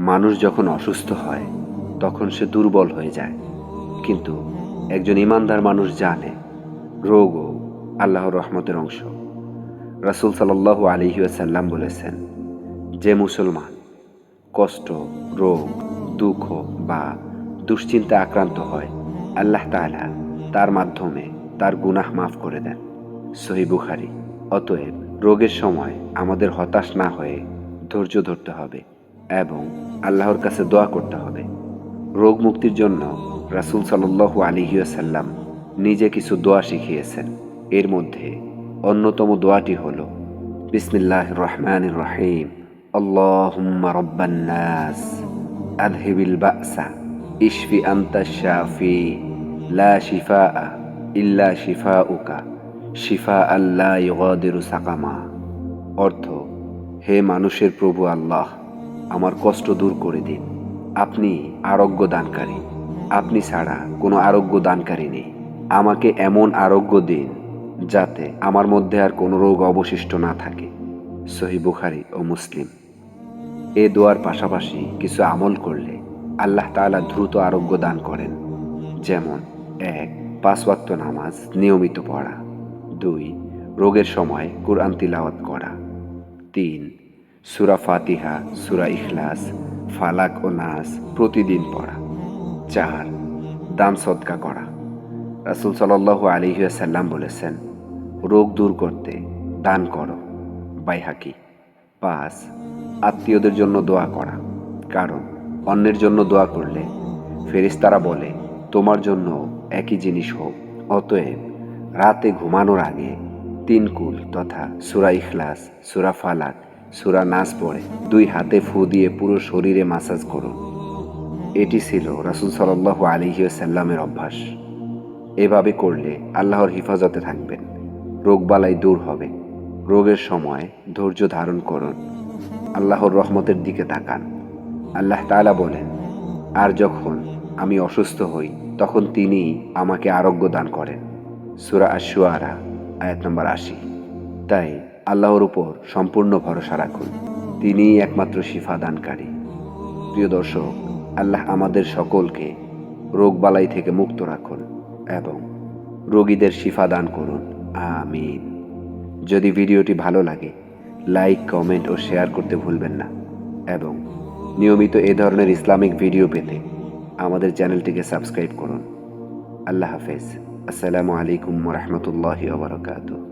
মানুষ যখন অসুস্থ হয়, তখন সে দুর্বল হয়ে যায়। কিন্তু একজন ইমানদার মানুষ জানে, রোগও আল্লাহর রহমতের অংশ। রাসুল সাল্লাল্লাহু আলিহি সাল্লাম বলেছেন, যে মুসলমান কষ্ট, রোগ, দুঃখ বা দুশ্চিন্তা আক্রান্ত হয়, আল্লাহ তাআলা তার মাধ্যমে তার গুনাহ মাফ করে দেন। সহি বুখারি। অতএব রোগের সময় আমাদের হতাশ না হয়ে ধৈর্য ধরতে হবে। এবং আল্লাহর কাছে দোয়া করতে হবে। রোগ মুক্তির জন্য রাসুল সাল্লাল্লাহু আলিহি সাল্লাম নিজে কিছু দোয়া শিখিয়েছেন। এর মধ্যে অন্যতম দোয়াটি হল বিসমিল্লাহ রহমান রহিম, আল্লাহুম্মা রব্বান নাস, আযহিবিল বাসা, ইশফি আনতা শাফি, লা শিফা ইল্লা শিফাউকা শিফা আল্লাহ ইগাদিরু সাকামা। অর্থ, হে মানুষের প্রভু আল্লাহ আমার কষ্ট দূর করে দিন। আপনি আরোগ্য দানকারী। আপনি ছাড়া কোনো আরোগ্য দানকারী নেই। আমাকে এমন আরোগ্য দিন যাতে আমার মধ্যে আর কোনো রোগ অবশিষ্ট না থাকে। সহি বুখারি ও মুসলিম। এ দোয়ার পাশাপাশি কিছু আমল করলে আল্লাহ তাআলা দ্রুত আরোগ্য দান করেন। যেমন, এক, পাঁচ ওয়াক্ত নামাজ, নিয়মিত পড়া। দুই, রোগের সময় কোরআন তিলাওয়াত করা। তিন সুরা ফাতিহা, সুরা ইখলাস, ফালাক ও নাস প্রতিদিন পড়া। চার দান সদকা করা। রাসুল সাল্লাল্লাহু আলাইহি সাল্লাম বলেছেন, রোগ দূর করতে দান করো, বাইহাকি। পাঁচ, আত্মীয়দের জন্য দোয়া করা। কারণ, অন্যের জন্য দোয়া করলে ফেরেশতারা বলে, তোমার জন্য একই জিনিস হোক। অতএব, রাতে ঘুমানোর আগে তিন কুল তথা সুরা ইখলাস, সুরা ফালাক সুরা নাস পড়ে। দুই হাতে ফু দিয়ে পুরো শরীরে মাসাজ করুন। এটি ছিল রাসুল সাল্লাল্লাহু আলিহি সাল্লামের অভ্যাস। এভাবে করলে আল্লাহর হেফাজতে থাকবেন। রোগবালাই দূর হবে। রোগের সময় ধৈর্য ধারণ করুন। আল্লাহর রহমতের দিকে তাকান। আল্লাহ তালা বলেন, আর যখন আমি অসুস্থ হই, তখন তিনি আমাকে আরোগ্য দান করেন। সুরা আশুয়ারা আয়াত নম্বর আশি। তাই আল্লাহর উপর সম্পূর্ণ ভরসা রাখুন। তিনিই একমাত্র শিফা দানকারী। প্রিয় দর্শক, আল্লাহ আমাদের সকলকে রোগবালাই থেকে মুক্ত রাখুন এবং রোগীদের শিফা দান করুন। আমিন। যদি ভিডিওটি ভালো লাগে, লাইক, কমেন্ট ও শেয়ার করতে ভুলবেন না এবং নিয়মিত এ ধরনের ইসলামিক ভিডিও পেতে আমাদের চ্যানেলটিকে সাবস্ক্রাইব করুন। আল্লাহ হাফেজ। আসসালামু আলাইকুম রহমতুল্লাহ ওবরাকাতুহ